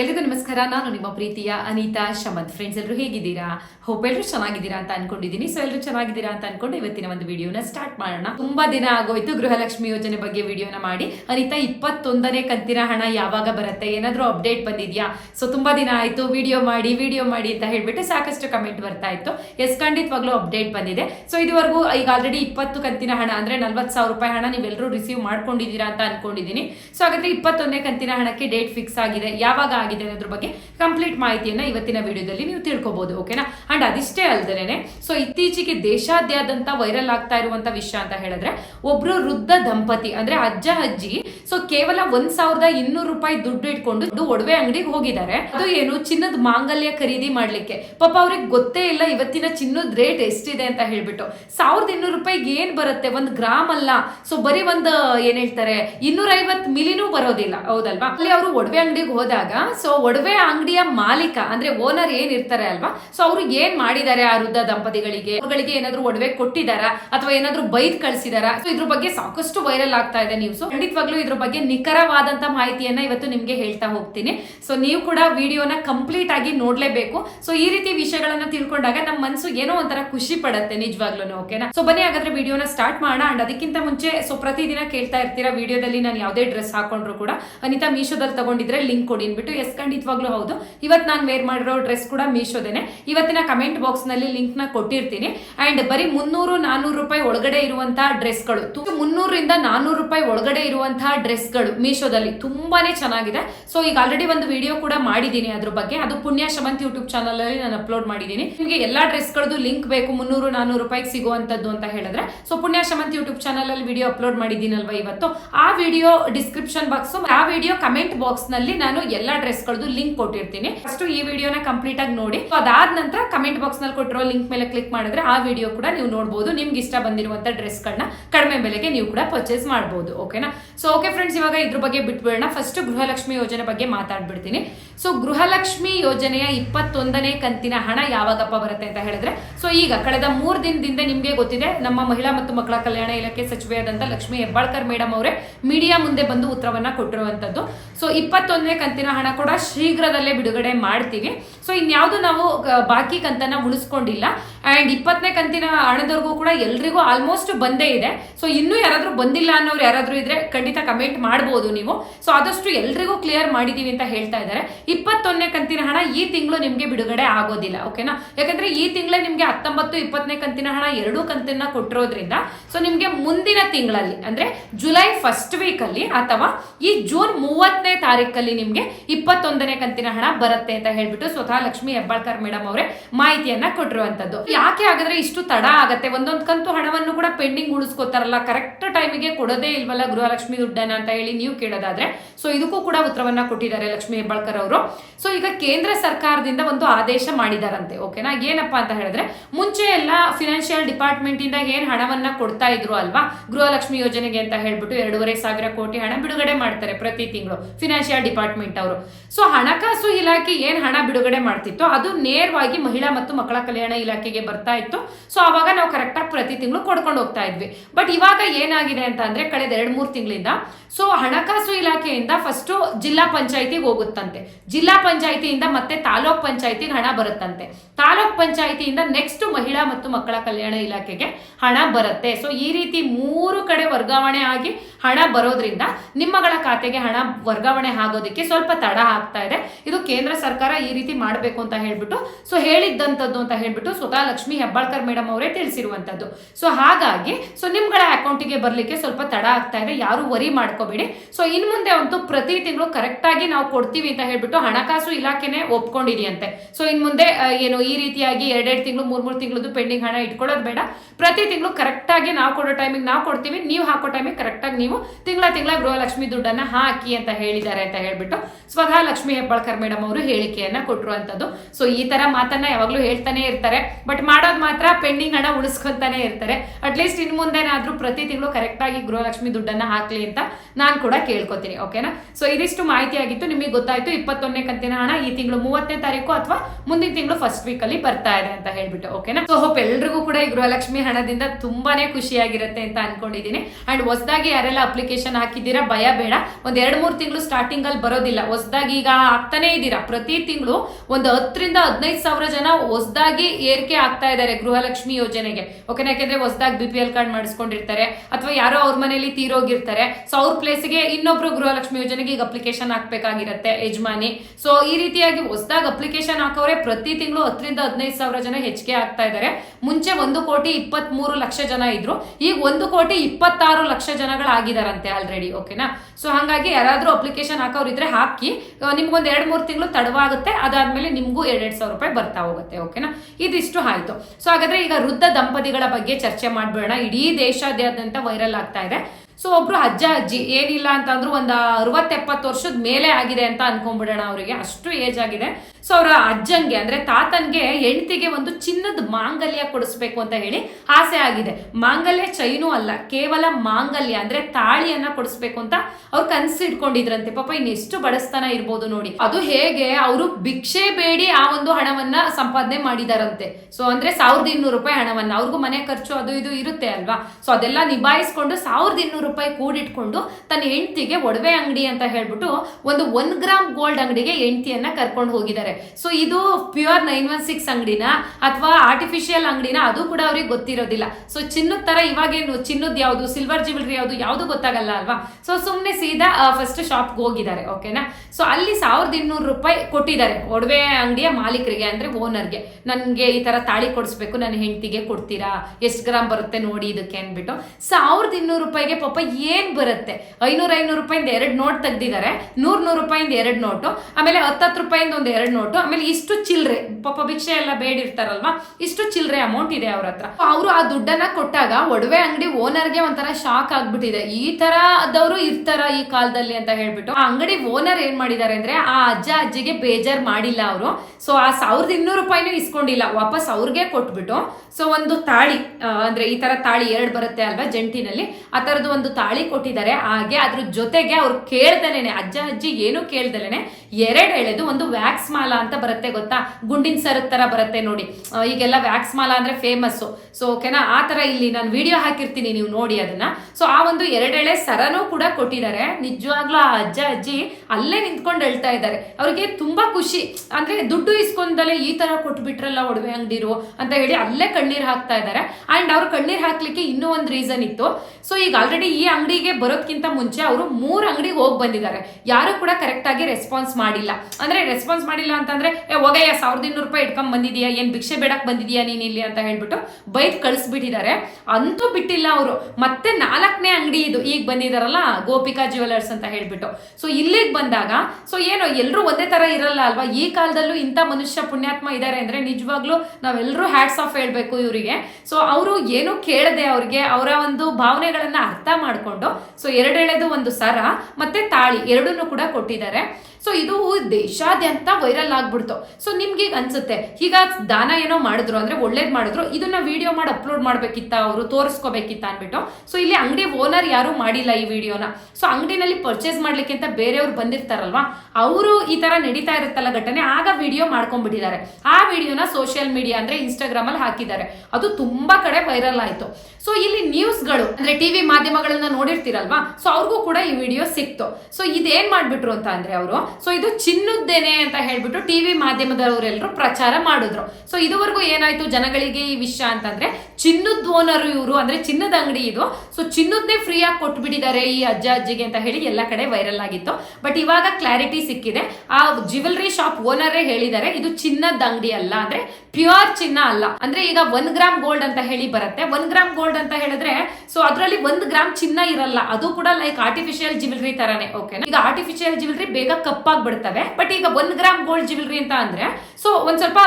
ಎಲ್ರಿಗೂ ನಮಸ್ಕಾರ. ನಾನು ನಿಮ್ಮ ಪ್ರೀತಿಯ ಅನಿತಾ ಶಮಂತ್. ಫ್ರೆಂಡ್ಸ್ ಎಲ್ಲರೂ ಹೇಗಿದ್ದೀರಾ? ಹೋಪ್ ಎಲ್ಲರೂ ಚೆನ್ನಾಗಿದ್ದೀರಾ ಅಂತ ಅನ್ಕೊಂಡಿದ್ದೀನಿ. ಸೊ ಎಲ್ಲರೂ ಚೆನ್ನಾಗಿದ್ದೀರಾ ಅಂತ ಅನ್ಕೊಂಡು ಇವತ್ತಿನ ಒಂದು ವಿಡಿಯೋನ ಸ್ಟಾರ್ಟ್ ಮಾಡೋಣ. ತುಂಬಾ ದಿನ ಆಗೋಯ್ತು ಗೃಹಲಕ್ಷ್ಮಿ ಯೋಜನೆ ಬಗ್ಗೆ ವಿಡಿಯೋನ ಮಾಡಿ. ಅನಿತಾ, ಇಪ್ಪತ್ತೊಂದನೇ ಕಂತಿನ ಹಣ ಯಾವಾಗ ಬರುತ್ತೆ? ಏನಾದರೂ ಅಪ್ಡೇಟ್ ಬಂದಿದ್ಯಾ? ಸೊ ತುಂಬಾ ದಿನ ಆಯ್ತು. ವಿಡಿಯೋ ಮಾಡಿ ವಿಡಿಯೋ ಮಾಡಿ ಅಂತ ಹೇಳ್ಬಿಟ್ಟು ಸಾಕಷ್ಟು ಕಮೆಂಟ್ ಬರ್ತಾ ಇತ್ತು. ಎಸ್ ಖಂಡಿತವಾಗ್ಲೂ ಅಪ್ಡೇಟ್ ಬಂದಿದೆ. ಸೊ ಇದುವರೆಗೂ ಈಗ ಆಲ್ರೆಡಿ ಇಪ್ಪತ್ತು ಕಂತಿನ ಹಣ ಅಂದ್ರೆ ನಲ್ವತ್ತು ಸಾವಿರ ರೂಪಾಯಿ ಹಣ ನೀವೆಲ್ಲರೂ ರಿಸೀವ್ ಮಾಡ್ಕೊಂಡಿದ್ದೀರಾ ಅಂತ ಅನ್ಕೊಂಡಿದ್ದೀನಿ. ಸೊ ಹಾಗಾದ್ರೆ ಇಪ್ಪತ್ತೊಂದನೇ ಕಂತಿನ ಹಣಕ್ಕೆ ಡೇಟ್ ಫಿಕ್ಸ್ ಆಗಿದೆ. ಯಾವಾಗ ಆಗಿದೆ ಅನ್ನೋದ್ರ ಬಗ್ಗೆ ಕಂಪ್ಲೀಟ್ ಮಾಹಿತಿಯನ್ನ ಇವತ್ತಿನ ವಿಡಿಯೋದಲ್ಲಿ ನೀವು ತಿಳ್ಕೊಬಹುದು ಓಕೆನಾ ಅಂಡ್ ಅದಿಷ್ಟೇ ಅಲ್ಲದೇನೆ ಸೊ ಇತ್ತೀಚೆಗೆ ದೇಶಾದ್ಯಂತ ವೈರಲ್ ಆಗ್ತಾ ಇರುವಂತ ವಿಷಯ ಅಂತ ಹೇಳಿದ್ರೆ, ಒಬ್ರು ವೃದ್ಧ ದಂಪತಿ, ಅಂದ್ರೆ ಅಜ್ಜ ಅಜ್ಜಿ ಸೊ ಕೇವಲ ಒಂದ್ ಸಾವಿರದ ಇನ್ನೂರು ರೂಪಾಯಿ ದುಡ್ಡು ಇಟ್ಕೊಂಡು ಒಡವೆ ಅಂಗಡಿಗೆ ಹೋಗಿದ್ದಾರೆ. ಅದು ಏನು, ಚಿನ್ನದ ಮಾಂಗಲ್ಯ ಖರೀದಿ ಮಾಡ್ಲಿಕ್ಕೆ. ಪಾಪ ಅವ್ರಿಗೆ ಗೊತ್ತೇ ಇಲ್ಲ ಇವತ್ತಿನ ಚಿನ್ನದ ರೇಟ್ ಎಷ್ಟಿದೆ ಅಂತ ಹೇಳ್ಬಿಟ್ಟು. ಸಾವಿರದ ಇನ್ನೂರು ರೂಪಾಯಿಗೆ ಏನ್ ಬರುತ್ತೆ? ಒಂದ್ ಗ್ರಾಮ್ ಅಲ್ಲ. ಸೊ ಬರೀ ಒಂದು, ಏನ್ ಹೇಳ್ತಾರೆ ಇನ್ನೂರ ಐವತ್ ಮಿಲಿನೂ ಬರೋದಿಲ್ಲ, ಹೌದಲ್ವಾ? ಅಲ್ಲಿ ಅವರು ಒಡವೆ ಅಂಗಡಿಗೆ ಹೋದಾಗ ಸೊ ಒಡವೆ ಅಂಗಡಿಯ ಮಾಲೀಕ, ಅಂದ್ರೆ ಓನರ್ ಏನ್ ಇರ್ತಾರೆ ಅಲ್ವಾ? ಸೊ ಅವರು ಏನ್ ಮಾಡಿದ್ದಾರೆ ಆ ವೃದ್ಧ ದಂಪತಿಗಳಿಗೆ? ಅವುಗಳಿಗೆ ಏನಾದ್ರು ಒಡವೆ ಕೊಟ್ಟಿದಾರ ಅಥವಾ ಏನಾದ್ರು ಬೈದ್ ಕಳ್ಸಿದಾರಾ? ಸೊ ಇದ್ರ ಬಗ್ಗೆ ಸಾಕಷ್ಟು ವೈರಲ್ ಆಗ್ತಾ ಇದೆ ನ್ಯೂಸ್ ಖಂಡಿತವಾಗ್ಲೂ ಇದ್ರ ಬಗ್ಗೆ ನಿಖರವಾದಂತ ಮಾಹಿತಿಯನ್ನ ಇವತ್ತು ನಿಮ್ಗೆ ಹೇಳ್ತಾ ಹೋಗ್ತೀನಿ. ಸೊ ನೀವು ಕೂಡ ವಿಡಿಯೋನ ಕಂಪ್ಲೀಟ್ ಆಗಿ ನೋಡ್ಲೇಬೇಕು. ಸೊ ಈ ರೀತಿ ವಿಷಯಗಳನ್ನ ತಿಳ್ಕೊಂಡಾಗ ನಮ್ಮ ಮನ್ಸು ಏನೋ ಒಂಥರ ಖುಷಿ ಪಡುತ್ತೆ ನಿಜವಾಗ್ಲೂ ಓಕೆನಾ ಸೊ ಬನ್ನಿ ಹಾಗಾದ್ರೆ ವಿಡಿಯೋನ ಸ್ಟಾರ್ಟ್ ಮಾಡೋಣ. ಅಂಡ್ ಅದಕ್ಕಿಂತ ಮುಂಚೆ ಸೊ ಪ್ರತಿದಿನ ಕೇಳ್ತಾ ಇರ್ತೀರಾ, ವಿಡಿಯೋದಲ್ಲಿ ನಾನು ಯಾವುದೇ ಡ್ರೆಸ್ ಹಾಕೊಂಡ್ರು ಕೂಡ, ಅನಿತಾ ಮೀಶೋದಲ್ಲಿ ತಗೊಂಡಿದ್ರೆ ಲಿಂಕ್ ಕೊಡಿ ಅಂದ್ಬಿಟ್ಟು ಎಸ್ ಖಂಡಿತವಾಗ್ಲೂ ಹೌದು. ಇವತ್ತು ನಾನು ವೇರ್ ಮಾಡಿರೋ ಡ್ರೆಸ್ ಕೂಡ ಮೀಶೋದೇನೆ. ಇವತ್ತಿನ ಕಮೆಂಟ್ ಬಾಕ್ಸ್ನಲ್ಲಿ ಲಿಂಕ್ನ ಕೊಟ್ಟಿರ್ತೀನಿ. ಅಂಡ್ ಬರೀ ಮುನ್ನೂರು, ನಾನೂರು ರೂಪಾಯಿ ಒಳಗಡೆ ಇರುವಂತಹ ಡ್ರೆಸ್ಗಳು ಮುನ್ನೂರಿಂದ ನಾನೂರು ರೂಪಾಯಿ ಒಳಗಡೆ ಇರುವಂತಹ ಡ್ರೆಸ್ಗಳು ಮೀಶೋದಲ್ಲಿ ತುಂಬಾನೇ ಚೆನ್ನಾಗಿದೆ. ಸೊ ಈಗ ಆಲ್ರೆಡಿ ಒಂದು ವಿಡಿಯೋ ಕೂಡ ಮಾಡಿದ್ದೀನಿ ಅದ್ರ ಬಗ್ಗೆ. ಅದು ಪುಣ್ಯ ಶಮಂತ್ ಯೂಟ್ಯೂಬ್ ಚಾನಲ್ ಅಲ್ಲಿ ನಾನು ಅಪ್ಲೋಡ್ ಮಾಡಿದ್ದೀನಿ. ನಿಮಗೆ ಎಲ್ಲಾ ಡ್ರೆಸ್ಗಳದ್ದು ಲಿಂಕ್ ಬೇಕು, ಮುನ್ನೂರು, ನಾನೂರು ರೂಪಾಯಿಗೆ ಸಿಗುವಂತದ್ದು ಅಂತ ಹೇಳಿದ್ರೆ. So Punya Shamanth YouTube channel ಅಲ್ಲಿ ವಿಡಿಯೋ ಅಪ್ಲೋಡ್ ಮಾಡಿದ್ದೀನಲ್ವಾ ಇವತ್ತು. ಆ ವಿಡಿಯೋ ಡಿಸ್ಕ್ರಿಪ್ಷನ್ ಬಾಕ್ಸ್ ಆ ವಿಡಿಯೋ ಕಮೆಂಟ್ ಬಾಕ್ಸ್ನಲ್ಲಿ ನಾನು ಎಲ್ಲಾ ಡ್ರೆಸ್ಗಳದ್ದು ಲಿಂಕ್ ಕೊಟ್ಟಿರ್ತೀನಿ. ಫಸ್ಟ್ ಈ ವಿಡಿಯೋನ ಕಂಪ್ಲೀಟ್ ಆಗಿ ನೋಡಿ. ಅದಾದ ನಂತರ ಕಮೆಂಟ್ ಬಾಕ್ಸ್ನಲ್ಲಿ ಕೊಟ್ಟಿರೋ ಲಿಂಕ್ ಮೇಲೆ ಕ್ಲಿಕ್ ಮಾಡಿದ್ರೆ ಆ ವಿಡಿಯೋ ಕೂಡ ನೀವು ನೋಡಬಹುದು ನಿಮ್ಗೆ ಇಷ್ಟ ಬಂದಿರುವಂತ ಡ್ರೆಸ್ ಗಳನ್ನ ಕಡಿಮೆ ಬೆಲೆಗೆ ನೀವು ಕೂಡ ಪರ್ಚೇಸ್ ಮಾಡಬಹುದು ಓಕೆನಾ ಸೊ ಓಕೆ ಫ್ರೆಂಡ್ಸ್ ಇವಾಗ ಇದ್ರ ಬಗ್ಗೆ ಬಿಟ್ಬಿಡೋಣ. ಫಸ್ಟ್ ಗೃಹಲಕ್ಷ್ಮಿ ಯೋಜನೆ ಬಗ್ಗೆ ಮಾತಾಡ್ಬಿಡ್ತೀನಿ. ಸೊ ಗೃಹಲಕ್ಷ್ಮಿ ಯೋಜನೆಯ ಇಪ್ಪತ್ತೊಂದನೇ ಕಂತಿನ ಹಣ ಯಾವಾಗಪ್ಪ ಬರುತ್ತೆ ಅಂತ ಹೇಳಿದ್ರೆ ಸೊ ಈಗ ಕಳೆದ ಮೂರು ದಿನದಿಂದ ನಿಮ್ಗೆ ಗೊತ್ತಿದೆ, ನಮ್ಮ ಮಹಿಳಾ ಮತ್ತು ಮಕ್ಕಳ ಕಲ್ಯಾಣ ಇಲಾಖೆ ಸಚಿವೆಯಾದಂತ ಲಕ್ಷ್ಮಿ ಹೆಬ್ಬಾಳ್ಕರ್ ಮೇಡಮ್ ಅವರೇ ಮೀಡಿಯಾ ಮುಂದೆ ಬಂದು ಉತ್ತರವನ್ನ ಕೊಟ್ಟಿರುವಂತದ್ದು. ಸೊ ಇಪ್ಪತ್ತೊಂದನೇ ಕಂತಿನ ಹಣ ಕೂಡ ಶೀಘ್ರದಲ್ಲೇ ಬಿಡುಗಡೆ ಮಾಡ್ತೀವಿ. ಸೊ ಇನ್ಯಾವುದು ನಾವು ಬಾಕಿ ಕಂತನ್ನ ಉಳಿಸ್ಕೊಂಡಿಲ್ಲ. ಆ್ಯಂಡ್ ಇಪ್ಪತ್ತನೇ ಕಂತಿನ ಹಣದವರೆಗೂ ಕೂಡ ಎಲ್ರಿಗೂ ಆಲ್ಮೋಸ್ಟ್ ಬಂದೇ ಇದೆ. ಸೊ ಇನ್ನೂ ಯಾರಾದರೂ ಬಂದಿಲ್ಲ ಅನ್ನೋರು ಯಾರಾದರೂ ಇದ್ರೆ ಖಂಡಿತ ಕಮೆಂಟ್ ಮಾಡ್ಬೋದು ನೀವು. ಸೊ ಆದಷ್ಟು ಎಲ್ರಿಗೂ ಕ್ಲಿಯರ್ ಮಾಡಿದ್ದೀವಿ ಅಂತ ಹೇಳ್ತಾ ಇದ್ದಾರೆ. ಇಪ್ಪತ್ತೊಂದನೇ ಕಂತಿನ ಹಣ ಈ ತಿಂಗಳು ನಿಮಗೆ ಬಿಡುಗಡೆ ಆಗೋದಿಲ್ಲ ಓಕೆನಾ ಯಾಕಂದ್ರೆ ಈ ತಿಂಗಳೇ ನಿಮಗೆ ಹತ್ತೊಂಬತ್ತು, ಇಪ್ಪತ್ತನೇ ಕಂತಿನ ಹಣ ಎರಡೂ ಕಂತನ್ನ ಕೊಟ್ಟಿರೋದ್ರಿಂದ ಸೊ ನಿಮಗೆ ಮುಂದಿನ ತಿಂಗಳಲ್ಲಿ, ಅಂದ್ರೆ ಜುಲೈ ಫಸ್ಟ್ ವೀಕಲ್ಲಿ ಅಥವಾ ಈ ಜೂನ್ ಮೂವತ್ತನೇ ತಾರೀಕಲ್ಲಿ ನಿಮ್ಗೆ ಇಪ್ಪತ್ತೊಂದನೇ ಕಂತಿನ ಹಣ ಬರುತ್ತೆ ಅಂತ ಹೇಳ್ಬಿಟ್ಟು ಸ್ವತಃ ಲಕ್ಷ್ಮಿ ಹೆಬ್ಬಾಳ್ಕರ್ ಮೇಡಮ್ ಅವರೇ ಮಾಹಿತಿಯನ್ನ ಕೊಟ್ಟಿರುವಂತದ್ದು. ಯಾಕೆ ಹಾಗಾದ್ರೆ ಇಷ್ಟು ತಡ ಆಗತ್ತೆ? ಒಂದೊಂದು ಕಂತು ಹಣವನ್ನು ಕೂಡ ಪೆಂಡಿಂಗ್ ಉಳಿಸ್ಕೋತಾರಲ್ಲ. ಕರೆಕ್ಟ್ ಟೈಮಿಗೆ ಕೊಡೋದೇ ಇಲ್ವಲ್ಲ ಗೃಹಲಕ್ಷ್ಮಿ ದುಡ್ಡನ್ನ ಅಂತ ಹೇಳಿ ನೀವು ಕೇಳೋದಾದ್ರೆ. ಸೊ ಇದಕ್ಕೂ ಕೂಡ ಉತ್ತರವನ್ನ ಕೊಟ್ಟಿದ್ದಾರೆ ಲಕ್ಷ್ಮಿ ಹೆಬ್ಬಾಳ್ಕರ್ ಅವರು. ಸೊ ಈಗ ಕೇಂದ್ರ ಸರ್ಕಾರದಿಂದ ಒಂದು ಆದೇಶ ಮಾಡಿದಾರಂತೆ ಓಕೆನಾ ಏನಪ್ಪಾ ಅಂತ ಹೇಳಿದ್ರೆ, ಮುಂಚೆ ಎಲ್ಲ ಫಿನಾನ್ಷಿಯಲ್ ಡಿಪಾರ್ಟ್ಮೆಂಟ್ ಇಂದ ಏನ್ ಹಣವನ್ನ ಕೊಡ್ತಾ ಇದ್ರು ಅಲ್ವಾ? ಗೃಹಲಕ್ಷ್ಮಿ ಯೋಜನೆಗೆ ಅಂತ ಹೇಳ್ಬಿಟ್ಟು ಎರಡೂವರೆ ಸಾವಿರ ಕೋಟಿ ಹಣ ಬಿಡುಗಡೆ ಮಾಡ್ತಾರೆ ಪ್ರತಿ ತಿಂಗಳು ಫಿನಾನ್ಷಿಯಲ್ ಡಿಪಾರ್ಟ್ಮೆಂಟ್ ಅವರು. ಸೊ ಹಣಕಾಸು ಇಲಾಖೆ ಏನ್ ಹಣ ಬಿಡುಗಡೆ ಮಾಡ್ತಿತ್ತು ಅದು ನೇರವಾಗಿ ಮಹಿಳಾ ಮತ್ತು ಮಕ್ಕಳ ಕಲ್ಯಾಣ ಇಲಾಖೆಗೆ ಬರ್ತಾ ಇತ್ತು. ಸೊ ಅವಾಗ ನಾವು ಕರೆಕ್ಟಾಗಿ ಪ್ರತಿ ತಿಂಗಳು ಕೊಡ್ಕೊಂಡು ಹೋಗ್ತಾ ಇದ್ವಿ. ಬಟ್ ಇವಾಗ ಏನಾಗಿದೆ ಅಂತ ಅಂದ್ರೆ ಕಳೆದ ಎರಡು ಮೂರು ತಿಂಗಳಿಂದ ಸೊ ಹಣಕಾಸು ಇಲಾಖೆಯಿಂದ ಫಸ್ಟ್ ಜಿಲ್ಲಾ ಪಂಚಾಯತಿಗೆ ಹೋಗುತ್ತಂತೆ. ಜಿಲ್ಲಾ ಪಂಚಾಯತಿಯಿಂದ ಮತ್ತೆ ತಾಲೂಕ್ ಪಂಚಾಯತಿಗೆ ಹಣ ಬರುತ್ತಂತೆ. ತಾಲೂಕ್ ಪಂಚಾಯತಿಯಿಂದ ನೆಕ್ಸ್ಟ್ ಮಹಿಳಾ ಮತ್ತು ಮಕ್ಕಳ ಕಲ್ಯಾಣ ಇಲಾಖೆಗೆ ಹಣ ಬರುತ್ತೆ. ಸೊ ಈ ರೀತಿ ಮೂರು ಕಡೆ ವರ್ಗಾವಣೆ ಆಗಿ ಹಣ ಬರೋದ್ರಿಂದ ನಿಮ್ಮಗಳ ಖಾತೆಗೆ ಹಣ ವರ್ಗಾವಣೆ ಆಗೋದಕ್ಕೆ ಸ್ವಲ್ಪ ತಡ ಆಗ್ತಾ ಇದೆ. ಇದು ಕೇಂದ್ರ ಸರ್ಕಾರ ಈ ರೀತಿ ಮಾಡಬೇಕು ಅಂತ ಹೇಳ್ಬಿಟ್ಟು, ಸೊ ಹೇಳಿದ್ದಂಥದ್ದು ಅಂತ ಹೇಳ್ಬಿಟ್ಟು ಸ್ವತಃ ಲಕ್ಷ್ಮಿ ಹೆಬ್ಬಾಳ್ಕರ್ ಮೇಡಮ್ ಅವರೇ ತಿಳಿಸಿರುವಂತದ್ದು. ಸೊ ಹಾಗಾಗಿ, ಸೊ ನಿಮ್ಗಳ ಅಕೌಂಟಿಗೆ ಬರ್ಲಿಕ್ಕೆ ಸ್ವಲ್ಪ ತಡ ಆಗ್ತಾ ಇದೆ. ಯಾರು ವರಿ ಮಾಡ್ಕೋಬೇಡಿ. ಸೊ ಇನ್ ಮುಂದೆ ಅಂತೂ ಪ್ರತಿ ತಿಂಗಳು ಕರೆಕ್ಟ್ ಆಗಿ ನಾವು ಕೊಡ್ತೀವಿ ಅಂತ ಹೇಳ್ಬಿಟ್ಟು ಹಣಕಾಸು ಇಲಾಖೆನೆ ಒಪ್ಕೊಂಡಿದೆಯಂತೆ. ಸೊ ಇನ್ ಮುಂದೆ ಏನು ಈ ರೀತಿಯಾಗಿ ಎರಡೆರಡು ತಿಂಗಳು, ಮೂರ್, ಮೂರು ತಿಂಗಳದ್ದು ಪೆಂಡಿಂಗ್ ಹಣ ಇಟ್ಕೊಳ್ಳೋದು ಬೇಡ. ಪ್ರತಿ ತಿಂಗಳು ಕರೆಕ್ಟಾಗಿ ನಾವು ಕೊಡೋ ಟೈಮಿಗೆ ನಾವು ಕೊಡ್ತೀವಿ. ನೀವು ಹಾಕೋ ಟೈಮಿಗೆ ಕರೆಕ್ಟಾಗಿ ನೀವು ತಿಂಗಳ ತಿಂಗಳ ಗೃಹಲಕ್ಷ್ಮಿ ದುಡ್ಡನ್ನ ಹಾಕಿ ಅಂತ ಹೇಳಿದ್ದಾರೆ ಅಂತ ಹೇಳ್ಬಿಟ್ಟು. ಸ್ವತಃ ಲಕ್ಷ್ಮಿ ಹೆಬ್ಬಾಳ್ಕರ್ ಮೇಡಮ್ ಅವರು ಹೇಳಿಕೆಯನ್ನ ಕೊಟ್ಟಿರುವಂತದ್ದು. ಸೊ ಈ ತರ ಮಾತನ್ನ ಯಾವಾಗ್ಲೂ ಹೇಳ್ತಾನೆ ಇರ್ತಾರೆ. ಬಟ್ ಮಾಡೋದು ಮಾತ್ರ ಪೆಂಡಿಂಗ್ ಹಣ ಉಳಿಸ್ಕೊಂತಾನೆ ಇರ್ತಾರೆ. ಅಟ್ಲೀಸ್ಟ್ ಇನ್ ಮುಂದೆನಾದ್ರೂ ಪ್ರತಿ ತಿಂಗಳು ಕರೆಕ್ಟ್ ಆಗಿ ಗೃಹಲಕ್ಷ್ಮಿ ದುಡ್ಡನ್ನ ಹಾಕ್ಲಿ ಅಂತ ನಾನು ಕೂಡ ಕೇಳ್ಕೊತೀನಿ ಓಕೆನಾ ಸೊ ಇದಿಷ್ಟು ಮಾಹಿತಿ ಆಗಿತ್ತು. ನಿಮಗೆ ಗೊತ್ತಾಯ್ತು ಇಪ್ಪತ್ತೊಂದನೇ ಕಂತಿನ ಹಣ ಈ ತಿಂಗಳು ಮೂವತ್ತನೇ ತಾರೀಕು ಅಥವಾ ಮುಂದಿನ ತಿಂಗಳು ಫಸ್ಟ್ ವೀಕ್ ಅಲ್ಲಿ ಬರ್ತಾ ಇದೆ ಅಂತ ಹೇಳ್ಬಿಟ್ಟು ಓಕೆನಾ ಸೊ ಹೋಪ್ ಎಲ್ರಿಗೂ ಕೂಡ ಈ ಗೃಹಲಕ್ಷ್ಮಿ ಹಣದಿಂದ ತುಂಬಾನೇ ಖುಷಿಯಾಗಿರುತ್ತೆ ಅಂತ ಅನ್ಕೊಂಡಿದ್ದೀನಿ ಅಂಡ್ ಹೊಸದಾಗಿ ಯಾರೆಲ್ಲ ಅಪ್ಲಿಕೇಶನ್ ಹಾಕಿದ್ದೀರಾ, ಭಯ ಬೇಡ. ಒಂದ್ ಎರಡ್ ಮೂರು ತಿಂಗಳು ಸ್ಟಾರ್ಟಿಂಗ್ ಅಲ್ಲಿ ಬರೋದಿಲ್ಲ. ಹೊಸದಾಗಿ ಈಗ ಆಗ್ತಾನೆ ಇದೆ ಇದ್ದೀರಾ? ಪ್ರತಿ ತಿಂಗಳು ಒಂದು ಹತ್ತರಿಂದ ಹದಿನೈದು ಸಾವಿರ ಜನ ಹೊಸದಾಗಿ ಏರಿಕೆ ಆಗ್ತಾ ಇದ್ದಾರೆ ಗೃಹಲಕ್ಷ್ಮಿ ಯೋಜನೆಗೆ. ಓಕೆನಾ? ಯಾಕೆಂದ್ರೆ ಹೊಸದಾಗಿ ಬಿ ಕಾರ್ಡ್ ಮಾಡಿಸ್ಕೊಂಡಿರ್ತಾರೆ. ಅಥವಾ ಯಾರೋ ಅವ್ರ ಮನೇಲಿ ತೀರೋಗಿರ್ತಾರೆ. ಸೊ ಅವ್ರ ಪ್ಲೇಸ್ಗೆ ಇನ್ನೊಬ್ರು ಗೃಹಲಕ್ಷ್ಮಿ ಯೋಜನೆಗೆ ಈಗ ಅಪ್ಲಿಕೇಶನ್ ಹಾಕ್ಬೇಕಾಗಿರುತ್ತೆ ಯಜಮಾನಿ. ಸೊ ಈ ರೀತಿಯಾಗಿ ಹೊಸದಾಗಿ ಅಪ್ಲಿಕೇಶನ್ ಹಾಕೋರೆ ಪ್ರತಿ ತಿಂಗಳು ಹತ್ತರಿಂದ ಹದಿನೈದು ಸಾವಿರ ಜನ ಹೆಚ್ಚಿಗೆ ಆಗ್ತಾ ಇದ್ದಾರೆ. ಮುಂಚೆ ಒಂದು ಕೋಟಿ ಇಪ್ಪತ್ತ್ ಮೂರು ಲಕ್ಷ ಜನ ಇದ್ರು. ಈಗ ಒಂದು ಕೋಟಿ ಇಪ್ಪತ್ತಾರು ಲಕ್ಷ ಜನಗಳಾಗಿದಾರಂತೆ ಆಲ್ರೆಡಿ ಓಕೆನಾ? ಸೊ ಹಾಗಾಗಿ ಯಾರಾದ್ರೂ ಅಪ್ಲಿಕೇಶನ್ ಹಾಕೋರಿದ್ರೆ ಹಾಕಿ. ಆ, ನಿಮ್ಗೊಂದ್ ಎರಡು ಮೂರು ತಿಂಗಳು ತಡವಾಗುತ್ತೆ, ಅದಾದ್ಮೇಲೆ ನಿಮಗೂ ಎರಡೆರಡು ಸಾವಿರ ರೂಪಾಯಿ ಬರ್ತಾ ಹೋಗುತ್ತೆ, ಓಕೆನಾ? ಇದಿಷ್ಟು ಆಯ್ತು. ಸೊ ಹಾಗಾದ್ರೆ ಈಗ ವೃದ್ಧ ದಂಪತಿಗಳ ಬಗ್ಗೆ ಚರ್ಚೆ ಮಾಡ್ಬೇಡ ಇಡೀ ದೇಶಾದ್ಯಂತ ವೈರಲ್ ಆಗ್ತಾ ಇದೆ. ಸೊ ಒಬ್ರು ಅಜ್ಜ, ಅಜ್ಜಿ, ಏನಿಲ್ಲ ಅಂತಂದ್ರು ಒಂದು ಅರವತ್ತೆಪ್ಪತ್ತು ವರ್ಷದ ಮೇಲೆ ಆಗಿದೆ ಅಂತ ಅನ್ಕೊಂಡ್ಬಿಡೋಣ ಅವರಿಗೆ. ಅಷ್ಟು ಏಜ್ ಆಗಿದೆ. ಸೊ ಅವರ ಅಜ್ಜಂಗೆ ಅಂದ್ರೆ ತಾತನ್ಗೆ ಹೆಂಡತಿಗೆ ಒಂದು ಚಿನ್ನದ ಮಾಂಗಲ್ಯ ಕೊಡಿಸ್ಬೇಕು ಅಂತ ಹೇಳಿ ಆಸೆ ಆಗಿದೆ. ಮಾಂಗಲ್ಯ ಚೈನು ಅಲ್ಲ, ಕೇವಲ ಮಾಂಗಲ್ಯ, ಅಂದ್ರೆ ತಾಳಿಯನ್ನ ಕೊಡಿಸ್ಬೇಕು ಅಂತ ಅವ್ರು ಕನ್ಸು ಇಟ್ಕೊಂಡಿದ್ರಂತೆ. ಪಾಪ ಇನ್ನೆಷ್ಟು ಬಡಸ್ತಾನ ಇರ್ಬೋದು ನೋಡಿ. ಅದು ಹೇಗೆ ಅವರು ಭಿಕ್ಷೆ ಬೇಡಿ ಆ ಒಂದು ಹಣವನ್ನ ಸಂಪಾದನೆ ಮಾಡಿದಾರಂತೆ. ಸೊ ಅಂದ್ರೆ ಸಾವಿರದ ಇನ್ನೂರು ರೂಪಾಯಿ ಹಣವನ್ನ, ಅವ್ರಿಗೂ ಮನೆ ಖರ್ಚು ಅದು ಇದು ಇರುತ್ತೆ ಅಲ್ವಾ? ಸೊ ಅದೆಲ್ಲ ನಿಭಾಯಿಸ್ಕೊಂಡು ಸಾವಿರದ ಇನ್ನೂರು ರೂಪಾಯಿ ಕೂಡಿಟ್ಕೊಂಡು ತನ್ನ ಹೆಂಡತಿಗೆ ಒಡವೆ ಅಂಗಡಿ ಅಂತ ಹೇಳ್ಬಿಟ್ಟು ಒಂದು ಒನ್ ಗ್ರಾಮ್ ಗೋಲ್ಡ್ ಅಂಗಡಿಗೆ ಹೆಂಡತಿಯನ್ನ ಕರ್ಕೊಂಡು ಹೋಗಿದ್ದಾರೆ. ಸೊ ಇದು ಪ್ಯೂರ್ ನೈನ್ ಒನ್ ಸಿಕ್ಸ್ ಅಂಗಡಿನ ಅಥವಾ ಆರ್ಟಿಫಿಷಿಯಲ್ ಅಂಗಡಿನ ಅದು ಕೂಡ ಅವ್ರಿಗೆ ಗೊತ್ತಿರೋದಿಲ್ಲ. ಸೊ ಚಿನ್ನದ ತರ ಇವಾಗೇನು, ಚಿನ್ನದ ಯಾವುದು ಸಿಲ್ವರ್ ಜ್ಯುವೆಲ್ರಿ ಯಾವುದು ಯಾವುದು ಗೊತ್ತಾಗಲ್ಲ ಅಲ್ವಾ? ಸೊ ಸುಮ್ಮನೆ ಸೀದಾ ಫಸ್ಟ್ ಶಾಪ್ಗೆ ಹೋಗಿದ್ದಾರೆ ಓಕೆನಾ ಸೊ ಅಲ್ಲಿ ಸಾವಿರದ ಇನ್ನೂರು ರೂಪಾಯಿ ಕೊಟ್ಟಿದ್ದಾರೆ, ಒಡವೆ ಅಂಗಡಿಯ ಮಾಲೀಕರಿಗೆ ಅಂದ್ರೆ ಓನರ್ಗೆ ನನಗೆ ಈ ತರ ತಾಳಿ ಕೊಡಿಸ್ಬೇಕು, ನನ್ನ ಹೆಂಡತಿಗೆ ಕೊಡ್ತೀರಾ? ಎಷ್ಟು ಗ್ರಾಮ್ ಬರುತ್ತೆ ನೋಡಿ ಇದಕ್ಕೆ ಅಂದ್ಬಿಟ್ಟು. ಸಾವಿರದ ಇನ್ನೂರು ರೂಪಾಯಿಗೆ ಪಾಪ ಏನ್ ಬರುತ್ತೆ? ಐನೂರ ಐನೂರು ರೂಪಾಯಿಂದ ಎರಡು ನೋಟ್ ತೆಗ್ದಿದ್ದಾರೆ, ನೂರ್ ನೂರು ರೂಪಾಯಿಂದ ಎರಡು ನೋಟು ಆಮೇಲೆ ಹತ್ತತ್ತು ರೂಪಾಯಿಂದ ಒಂದು ಎರಡು ನೋಟು. ಆಮೇಲೆ ಇಷ್ಟು ಚಿಲ್ರೆ, ಪಾಪ ಭಿಕ್ಷೆ ಎಲ್ಲ ಬೇಡಿರ್ತಾರಲ್ವಾ? ಇಷ್ಟು ಚಿಲ್ರೆ ಅಮೌಂಟ್ ಇದೆ ಅವ್ರ ಹತ್ರ. ಅವರು ಆ ದುಡ್ಡನ್ನ ಕೊಟ್ಟಾಗ ಒಡವೆ ಅಂಗಡಿ ಓನರ್ಗೆ ಒಂಥರ ಶಾಕ್ ಆಗ್ಬಿಟ್ಟಿದೆ. ಈ ತರ ಆದವರು ಇರ್ತಾರ ಈ ಕಾಲದಲ್ಲಿ ಅಂತ ಹೇಳ್ಬಿಟ್ಟು. ಆ ಅಂಗಡಿ ಓನರ್ ಏನ್ ಮಾಡಿದ್ದಾರೆ ಅಂದ್ರೆ ಆ ಅಜ್ಜ ಅಜ್ಜಿಗೆ ಬೇಜಾರ್ ಮಾಡಿಲ್ಲ ಅವರು. ಸೊ ಆ ಸಾವಿರದ ಇನ್ನೂರು ರೂಪಾಯಿನೂ ಇಸ್ಕೊಂಡಿಲ್ಲ. ವಾಪಸ್ ಅವ್ರಿಗೆ ಕೊಟ್ಬಿಟ್ಟು. ಸೊ ಒಂದು ತಾಳಿ ಅಂದ್ರೆ ಈ ತರ ತಾಳಿ ಎರಡು ಬರುತ್ತೆ ಅಲ್ವಾ ಜಂಟಿನಲ್ಲಿ? ಆ ತರದ್ದು ಒಂದು ತಾಳಿ ಕೊಟ್ಟಿದ್ದಾರೆ. ಹಾಗೆ ಅದ್ರ ಜೊತೆಗೆ ಅವ್ರು ಕೇಳ್ದಲೇನೆ ಅಜ್ಜ ಅಜ್ಜಿ ಏನು ಕೇಳ್ದಲೇನೆ ಎರಡು ಎಳೆದು ಒಂದು ವ್ಯಾಕ್ಸ್ ಅಂತ ಬರುತ್ತೆ ಗೊತ್ತಾ? ಗುಂಡಿನ ಸರದ ತರ ಬರುತ್ತೆ ನೋಡಿ. ಈಗೆಲ್ಲ ವ್ಯಾಕ್ಸ್ ಮಾಲ ಅಂದ್ರೆ ಫೇಮಸ್ ಸೊ ಓಕೆನಾ ಆ ತರ ಇಲ್ಲಿ ನಾನು ವಿಡಿಯೋ ಹಾಕಿರ್ತೀನಿ ನೀವು ನೋಡಿ ಅದನ್ನ. ಸೊ ಆ ಒಂದು ಎರಡೆಳೆ ಸರನೂ ಕೂಡ ಕೊಟ್ಟಿದ್ದಾರೆ. ನಿಜವಾಗ್ಲೂ ಆ ಅಜ್ಜ ಅಜ್ಜಿ ಅಲ್ಲೇ ನಿಂತ್ಕೊಂಡು ಹೇಳ್ತಾ ಇದ್ದಾರೆ. ಅವ್ರಿಗೆ ತುಂಬಾ ಖುಷಿ. ಅಂದ್ರೆ ದುಡ್ಡು ಇಸ್ಕೊಂಡಲೇ ಈ ತರ ಕೊಟ್ಬಿಟ್ರಲ್ಲ ಒಡವೆ ಅಂಗಡಿರು ಅಂತ ಹೇಳಿ ಅಲ್ಲೇ ಕಣ್ಣೀರ್ ಹಾಕ್ತಾ ಇದ್ದಾರೆ. ಅಂಡ್ ಅವ್ರು ಕಣ್ಣೀರ್ ಹಾಕ್ಲಿಕ್ಕೆ ಇನ್ನೂ ಒಂದು ರೀಸನ್ ಇತ್ತು. ಸೊ ಈಗ ಆಲ್ರೆಡಿ ಈ ಅಂಗಡಿಗೆ ಬರೋದ್ಕಿಂತ ಮುಂಚೆ ಅವರು ಮೂರು ಅಂಗಡಿಗೆ ಹೋಗಿ ಬಂದಿದ್ದಾರೆ. ಯಾರು ಕೂಡ ಕರೆಕ್ಟ್ ಆಗಿ ರೆಸ್ಪಾನ್ಸ್ ಮಾಡಿಲ್ಲ. ಅಂದ್ರೆ ರೆಸ್ಪಾನ್ಸ್ ಮಾಡಿಲ್ಲ ಅಂತಂದ್ರೆ, ಏ, ಹೋಗಯ್ಯ, ಸಾವಿರದ ಇನ್ನೂರು ರೂಪಾಯಿ ಇಟ್ಕೊಂಡ್ ಬಂದಿದ್ಯಾ, ಏನ್ ಭಿಕ್ಷೆ ಬೇಡಕ್ ಬಂದಿದ್ಯಾ ನೀನ್ ಇಲ್ಲಿ? ಅಂತ ಹೇಳ್ಬಿಟ್ಟು ಬೈದ್ ಕಳಿಸ್ಬಿಟ್ಟಿದ್ದಾರೆ. ಅಂತೂ ಬಿಟ್ಟಿಲ್ಲ ಅವರು. ಮತ್ತೆ ನಾಲ್ಕನೇ ಅಂಗಡಿ ಇದು. ಈಗ ಬಂದಿದಾರಲ್ಲ, ಗೋಪಿಕಾ ಜ್ಯುವೆಲರ್ಸ್ ಅಂತ ಹೇಳ್ಬಿಟ್ಟು. ಸೊ ಇಲ್ಲಿಗೆ ಬಂದಾಗ ಸೊ ಏನೋ ಎಲ್ಲರೂ ಒಂದೇ ತರ ಇರಲ್ಲ ಅಲ್ವಾ? ಈ ಕಾಲದಲ್ಲೂ ಇಂಥ ಮನುಷ್ಯ ಪುಣ್ಯಾತ್ಮ ಇದ್ದಾರೆ ಅಂದ್ರೆ ನಿಜವಾಗ್ಲೂ ನಾವೆಲ್ಲರೂ ಹ್ಯಾಟ್ಸ್ ಆಫ್ ಹೇಳ್ಬೇಕು ಇವರಿಗೆ. ಸೊ ಅವರು ಏನು ಕೇಳದೆ ಅವ್ರಿಗೆ ಅವರ ಒಂದು ಭಾವನೆಗಳನ್ನ ಅರ್ಥ ಮಾಡ್ಕೊಂಡು ಸೊ ಎರಡೆಳೆದು ಒಂದು ಸರ, ಮತ್ತೆ ತಾಳಿ ಎರಡನ್ನೂ ಕೂಡ ಕೊಟ್ಟಿದ್ದಾರೆ. ಸೊ ಇದು ದೇಶಾದ್ಯಂತ ವೈರಲ್ ಆಗ್ಬಿಡ್ತು. ಸೊ ನಿಮ್ಗೆ ಅನ್ಸುತ್ತೆ, ಈಗ ದಾನ ಏನೋ ಮಾಡಿದ್ರು, ಅಂದ್ರೆ ಒಳ್ಳೇದ್ ಮಾಡಿದ್ರು, ಇದನ್ನ ವಿಡಿಯೋ ಮಾಡಿ ಅಪ್ಲೋಡ್ ಮಾಡ್ಬೇಕಿತ್ತ ಅವರು, ತೋರಿಸ್ಕೋಬೇಕಿತ್ತ ಅನ್ಬಿಟ್ಟು. ಸೊ ಇಲ್ಲಿ ಅಂಗಡಿ ಓನರ್ ಯಾರು ಮಾಡಿಲ್ಲ ಈ ವಿಡಿಯೋನ ಸೊ ಅಂಗಡಿನಲ್ಲಿ ಪರ್ಚೇಸ್ ಮಾಡ್ಲಿಕ್ಕೆ ಅಂತ ಬೇರೆಯವ್ರು ಬಂದಿರ್ತಾರಲ್ವಾ, ಅವರು ಈ ತರ ನಡೀತಾ ಇರುತ್ತಲ್ಲ ಘಟನೆ, ಆಗ ವಿಡಿಯೋ ಮಾಡ್ಕೊಂಡ್ಬಿಟ್ಟಿದ್ದಾರೆ. ಆ ವಿಡಿಯೋನ ಸೋಷಿಯಲ್ ಮೀಡಿಯಾ ಅಂದ್ರೆ ಇನ್ಸ್ಟಾಗ್ರಾಮ್ ಅಲ್ಲಿ ಹಾಕಿದ್ದಾರೆ. ಅದು ತುಂಬಾ ಕಡೆ ವೈರಲ್ ಆಯ್ತು. ಸೊ ಇಲ್ಲಿ ನ್ಯೂಸ್ಗಳು ಅಂದ್ರೆ ಟಿವಿ ಮಾಧ್ಯಮಗಳನ್ನ ನೋಡಿರ್ತೀರಲ್ವಾ ಸೊ ಅವ್ರಿಗೂ ಕೂಡ ಈ ವಿಡಿಯೋ ಸಿಕ್ತು. ಸೊ ಇದೇನ್ ಮಾಡ್ಬಿಟ್ರು ಅಂತ ಅಂದ್ರೆ ಅವರು ಸೊ ಇದು ಚಿನ್ನದ್ದೇನೆ ಅಂತ ಹೇಳ್ಬಿಟ್ಟು ಟಿವಿ ಮಾಧ್ಯಮದವರೆಲ್ಲರೂ ಪ್ರಚಾರ ಮಾಡಿದ್ರು. ಸೊ ಇದುವರೆಗೂ ಏನಾಯ್ತು ಜನಗಳಿಗೆ ಈ ವಿಷಯ ಅಂತಂದ್ರೆ ಚಿನ್ನದ ಓನರು ಇವರು, ಅಂದ್ರೆ ಚಿನ್ನದ ಅಂಗಡಿ ಇದು. ಸೊ ಚಿನ್ನದ್ನೇ ಫ್ರೀ ಆಗಿ ಕೊಟ್ಬಿಟ್ಟಿದ್ದಾರೆ ಈ ಅಜ್ಜ ಅಜ್ಜಿಗೆ ಅಂತ ಹೇಳಿ ಎಲ್ಲ ಕಡೆ ವೈರಲ್ ಆಗಿತ್ತು. ಬಟ್ ಇವಾಗ ಕ್ಲಾರಿಟಿ ಸಿಕ್ಕಿದೆ. ಆ ಜ್ಯುವೆಲ್ರಿ ಶಾಪ್ ಓನರೇ ಹೇಳಿದ್ದಾರೆ, ಇದು ಚಿನ್ನದ ಅಂಗಡಿ ಅಲ್ಲ, ಅಂದ್ರೆ ಪ್ಯೂರ್ ಚಿನ್ನ ಅಲ್ಲ. ಅಂದ್ರೆ ಈಗ ಒಂದ್ ಗ್ರಾಮ್ ಗೋಲ್ಡ್ ಅಂತ ಹೇಳಿ ಬರುತ್ತೆ. ಒಂದ್ ಗ್ರಾಮ್ ಗೋಲ್ಡ್ ಅಂತ ಹೇಳಿದ್ರೆ ಸೊ ಅದರಲ್ಲಿ ಒಂದ್ ಗ್ರಾಮ್ ಚಿನ್ನ ಇರಲ್ಲ. ಅದು ಕೂಡ ಲೈಕ್ ಆರ್ಟಿಫಿಷಿಯಲ್ ಜ್ಯುವೆಲ್ರಿ ತರಾನೇ ಓಕೆ ಈಗ ಆರ್ಟಿಫಿಷಿಯಲ್ ಜ್ಯುವೆಲ್ರಿ ಬೇಗ ಕಪ್ಪಾಗ್ಬಿಡ್ತವೆ ಬಟ್ ಈಗ ಒಂದ್ ಗ್ರಾಮ್ ಗೋಲ್ಡ್ ಜ್ಯುವೆಲ್ರಿ ಅಂತ ಅಂದ್ರೆ ಸೊ ಒಂದ್ ಸ್ವಲ್ಪ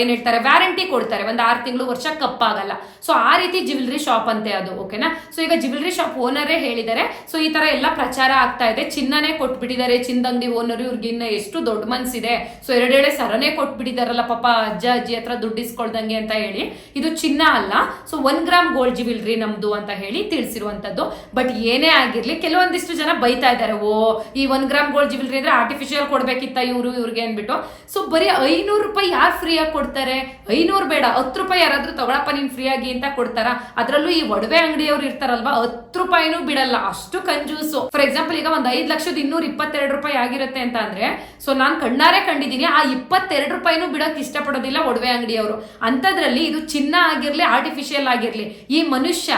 ಏನ್ ಹೇಳ್ತಾರೆ ವ್ಯಾರಂಟಿ ಕೊಡ್ತಾರೆ. ಒಂದ್ ಆರು ತಿಂಗಳು ವರ್ಷ ಕಪ್ಪಾಗಲ್ಲ. ಸೊ ಆ ರೀತಿ ಜ್ಯುವೆಲ್ರಿ ಶಾಪ್ ಅಂತೆ ಅದು ಓಕೆನಾ ಸೊ ಈಗ ಜ್ಯುವೆಲ್ರಿ ಶಾಪ್ ಓನರೇ ಹೇಳಿದ್ದಾರೆ ಸೊ ಈ ತರ ಎಲ್ಲ ಪ್ರಚಾರ ಆಗ್ತಾ ಇದೆ. ಚಿನ್ನನೇ ಕೊಟ್ಬಿಟ್ಟಿದ್ದಾರೆ. ಚಿನ್ನದ ಅಂಗಡಿ ಓನರ್ ಇವ್ರಿಗೆ ಇನ್ನ ಎಷ್ಟು ದೊಡ್ಡ ಮನ್ಸಿದೆ. ಸೊ ಎರಡೆ ಸರನೇ ಕೊಟ್ಬಿಟ್ಟಿದಾರಲ್ಲ ಪಾಪ ಅಜ್ಜ, ಅಜ್ಜಿ ಹತ್ರ ದುಡ್ಡು ಇಸ್ಕೊಳ್ದಂಗೆ ಅಂತ ಹೇಳಿ. ಇದು ಚಿನ್ನ ಅಲ್ಲ. ಸೊ ಒಂದ್ ಗ್ರಾಮ್ ಗೋಲ್ಡ್ ಜ್ಯುವೆಲ್ರಿ ನಮ್ದು ಅಂತ ಹೇಳಿ ತಿಳಿಸಿರುವಂತದ್ದು. ಬಟ್ ಏನೇ ಆಗಿರ್ಲಿ, ಕೆಲವೊಂದಿಷ್ಟು ಜನ ಬೈತಾ ಇದ್ದಾರೆ, ಓ, ಈ ಒಂದ್ ಗ್ರಾಮ್ ಗೋಲ್ಡ್ ಜ್ಯುವೆಲ್ರಿ ಅಂದ್ರೆ ಆರ್ಟಿಫಿಷಿಯಲ್ ಕೊಡ್ಬೇಕಿತ್ತ ಇವರು, ಇವ್ರಿಗೆ ಅಂದ್ಬಿಟ್ಟು. ಸೊ ಬರೀ ಐನೂರು ರೂಪಾಯಿ ಯಾರು ಫ್ರೀ ಆಗಿ ಕೊಡ್ತಾರೆ? ಐನೂರು ಬೇಡ, ಹತ್ತು ರೂಪಾಯಿ ಯಾರಾದ್ರೂ ತಗೊಳಪ್ಪ, ನೀನ್ ಫ್ರೀ ಆಗಿ ಅಂತ ಕೊಡ್ತಾರ? ಅದ್ರಲ್ಲೂ ಈ ಒಡವೆ ಅಂಗಡಿಯವ್ರು ಇರ್ತಾರಲ್ವಾ, ಹತ್ತು ರೂಪಾಯಿನೂ ಬಿಡಲ್ಲ, ಅಷ್ಟು ಕಂಜೂಸು. ಫಾರ್ ಎಕ್ಸಾಂಪಲ್ ಈಗ ಒಂದ್ ಐದ್ ಲಕ್ಷದ ಇನ್ನೂರ ಇಪ್ಪತ್ತೆರಡು ರೂಪಾಯಿ ಆಗಿರುತ್ತೆ ಅಂತ ಅಂದ್ರೆ ಸೊ ನಾನ್ ಕಣ್ಣಾರೆ ಕಂಡಿದ್ದೀನಿ ಆ ಇಪ್ಪತ್ತೆರಡು ರೂಪಾಯಿನೂ ಬಿಡಕ್ ಇಷ್ಟಪಡೋದಿಲ್ಲ ಒಡವೆ ಅಂಗಡಿಯವರು. ಅಂತದ್ರಲ್ಲಿ ಇದು ಚಿನ್ನ ಆಗಿರ್ಲಿ ಆರ್ಟಿಫಿಷಿಯಲ್ ಆಗಿರ್ಲಿ, ಈ ಮನುಷ್ಯ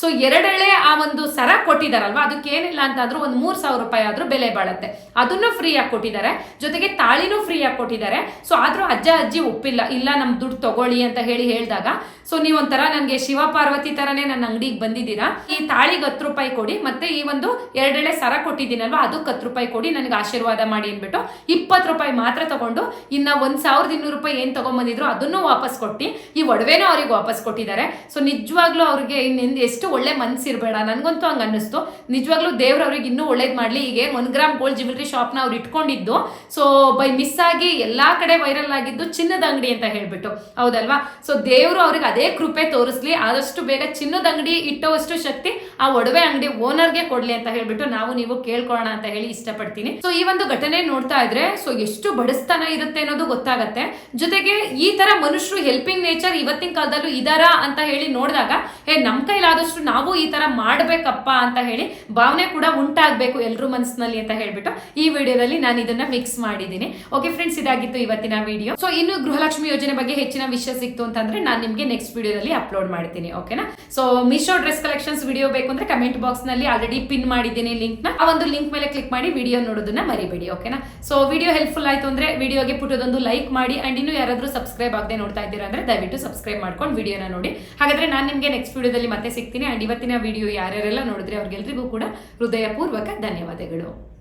ಸೊ ಎರಡೆಳೆ ಆ ಒಂದು ಸರ ಕೊಟ್ಟಿದಾರಲ್ವಾ ಅದಕ್ಕೆ ಏನಿಲ್ಲ ಅಂತಂದ್ರೂ ಒಂದ್ ಮೂರ್ ಸಾವಿರ ರೂಪಾಯಿ ಆದ್ರೂ ಬೆಲೆ ಬಾಳತ್ತೆ. ಅದನ್ನು ಫ್ರೀ ಆಗಿ ಕೊಟ್ಟಿದ್ದಾರೆ. ಜೊತೆಗೆ ತಾಳಿನೂ ಫ್ರೀ ಆಗಿ ಕೊಟ್ಟಿದ್ದಾರೆ. ಸೊ ಆದ್ರೂ ಅಜ್ಜ ಅಜ್ಜಿ ಒಪ್ಪಿಲ್ಲ, ಇಲ್ಲ ನಮ್ ದುಡ್ಡು ತಗೊಳ್ಳಿ ಅಂತ ಹೇಳಿ ಹೇಳಿದಾಗ ಸೊ ನೀವು ಒಂಥರ ನನಗೆ ಶಿವ ಪಾರ್ವತಿ ತರನೇ ನನ್ನ ಅಂಗಡಿಗೆ ಬಂದಿದ್ದೀರಾ? ಈ ತಾಳಿಗೆ ಹತ್ತು ರೂಪಾಯಿ ಕೊಡಿ, ಮತ್ತೆ ಈ ಒಂದು ಎರಡೆಳೆ ಸರ ಕೊಟ್ಟಿದ್ದೀನಲ್ವಾ, ಅದಕ್ಕೆ ಹತ್ತು ರೂಪಾಯಿ ಕೊಡಿ, ನನಗೆ ಆಶೀರ್ವಾದ ಮಾಡಿ ಅಂದ್ಬಿಟ್ಟು ಇಪ್ಪತ್ತು ರೂಪಾಯಿ ಮಾತ್ರ ತಗೊಂಡು ಇನ್ನ ಒಂದು ಸಾವಿರದ ಇನ್ನೂರು ರೂಪಾಯಿ ಏನು ತಗೊಂಬಂದಿದ್ರು ಅದನ್ನು ವಾಪಸ್ ಕೊಟ್ಟು, ಈ ಒಡವೆನೂ ಅವ್ರಿಗೆ ವಾಪಸ್ ಕೊಟ್ಟಿದ್ದಾರೆ. ಸೊ ನಿಜವಾಗ್ಲೂ ಅವ್ರಿಗೆ ಇನ್ನೆಂದು ಎಷ್ಟು ಒಳ್ಳೆ ಮನ್ಸಿರ್ಬೇಡ ನನಗಂತೂ ಹಂಗೆ ಅನ್ನಿಸ್ತು. ನಿಜವಾಗ್ಲೂ ದೇವ್ರ ಅವ್ರಿಗೆ ಇನ್ನೂ ಒಳ್ಳೇದು ಮಾಡ್ಲಿ. ಈಗ ಒಂದು ಗ್ರಾಮ್ ಗೋಲ್ಡ್ ಜ್ಯುವೆಲ್ರಿ ಶಾಪ್ನ ಅವ್ರು ಇಟ್ಕೊಂಡಿದ್ದು. ಸೊ ಬೈ ಮಿಸ್ ಆಗಿ ಎಲ್ಲಾ ಕಡೆ ವೈರಲ್ ಆಗಿದ್ದು ಚಿನ್ನದ ಅಂಗಡಿ ಅಂತ ಹೇಳ್ಬಿಟ್ಟು. ಹೌದಲ್ವಾ? ಸೊ ದೇವರು ಅವ್ರಿಗೆ ಅದೇ ಕೃಪೆ ತೋರಿಸ್ಲಿ, ಆದಷ್ಟು ಬೇಗ ಚಿನ್ನದ ಅಂಗಡಿ ಇಟ್ಟೋವಷ್ಟು ಶಕ್ತಿ ಆ ಒಡವೆ ಅಂಗಡಿ ಓನರ್ಗೆ ಕೊಡ್ಲಿ ಅಂತ ಹೇಳ್ಬಿಟ್ಟು ನಾವು ನೀವು ಕೇಳ್ಕೊಳ್ಳೋಣ ಅಂತ ಹೇಳಿ ಇಷ್ಟಪಡ್ತೀನಿ. ಸೊ ಈ ಒಂದು ಘಟನೆ ನೋಡ್ತಾ ಇದ್ರೆ ಸೊ ಎಷ್ಟು ಬಡಿಸ್ತಾನ ಇರುತ್ತೆ ಅನ್ನೋದು ಗೊತ್ತಾಗತ್ತೆ. ಜೊತೆಗೆ ಈ ತರ ಮನುಷ್ಯರು ಹೆಲ್ಪಿಂಗ್ ನೇಚರ್ ಇವತ್ತಿನ ಕಾಲದಲ್ಲೂ ಇದಾರಾ ಅಂತ ಹೇಳಿ ನೋಡಿದಾಗ, ಹೇ, ನಮ್ ಕೈಲಾದಷ್ಟು ನಾವು ಈ ತರ ಮಾಡ್ಬೇಕಪ್ಪ ಅಂತ ಹೇಳಿ ಭಾವನೆ ಕೂಡ ಉಂಟಾಗ್ಬೇಕು ಎಲ್ಲರೂ ಮನಸ್ಸಿನಲ್ಲಿ ಅಂತ ಹೇಳ್ಬಿಟ್ಟು ಈ ವಿಡಿಯೋದಲ್ಲಿ ನಾನು ಇದನ್ನ ಮಿಕ್ಸ್ ಮಾಡಿದ್ದೀನಿ. ಓಕೆ ಫ್ರೆಂಡ್ಸ್ ಇದಾಗಿತ್ತು ಇವತ್ತಿನ ವಿಡಿಯೋ ಸೊ ಇನ್ನು ಗೃಹಲಕ್ಷ್ಮಿ ಯೋಜನೆ ಬಗ್ಗೆ ಹೆಚ್ಚಿನ ವಿಷಯ ಸಿಕ್ತು ಅಂತಂದ್ರೆ, ನಾನು ನಿಮ್ಗೆ ನೆಕ್ಸ್ಟ್ ವಿಡಿಯೋದಲ್ಲಿ ಅಪ್ಲೋಡ್ ಮಾಡ್ತೀನಿ ಓಕೆನಾ so Meesho dress collections video ಬೇಕು ಅಂದ್ರೆ ಕಮೆಂಟ್ ಬಾಕ್ಸ್ನಲ್ಲಿ ಆಲ್ರೆಡಿ ಪಿನ್ ಮಾಡಿದ್ದೀನಿ ಲಿಂಕ್ನ ಆ ಒಂದು ಲಿಂಕ್ ಮೇಲೆ ಕ್ಲಿಕ್ ಮಾಡಿ ವಿಡಿಯೋ ನೋಡೋದನ್ನ ಮರಿಬೇಡಿ ಓಕೆನಾ ಸೊ ವಿಡಿಯೋ ಹೆಲ್ಪ್ಫುಲ್ ಆಯ್ತು ಅಂದ್ರೆ ವಿಡಿಯೋಗೆ ಪುಟ್ಟದೊಂದು ಲೈಕ್ ಮಾಡಿ ಅಂಡ್ ಇನ್ನು ಯಾರಾದ್ರೂ ಸಬ್ಸ್ಕ್ರೈಬ್ ಆಗದೆ ನೋಡ್ತಾ ಇದ್ದೀರಾ ಅಂದ್ರೆ ದಯವಿಟ್ಟು ಸಬ್ಸ್ಕ್ರೈಬ್ ಮಾಡ್ಕೊಂಡು ವಿಡಿಯೋನ ನೋಡಿ. ಹಾಗಾದ್ರೆ ನಾನು ನಿಮ್ಗೆ ನೆಕ್ಸ್ಟ್ ವಿಡಿಯೋದಲ್ಲಿ ಮತ್ತೆ ಸಿಗ್ತೀನಿ ಅಂಡ್ ಇವತ್ತಿನ ವಿಡಿಯೋ ಯಾರ್ಯಾರೆಲ್ಲ ನೋಡಿದ್ರೆ ಅವ್ರಿಗೆಲ್ರಿಗೂ ಕೂಡ ಹೃದಯಪೂರ್ವಕ ಧನ್ಯವಾದಗಳು.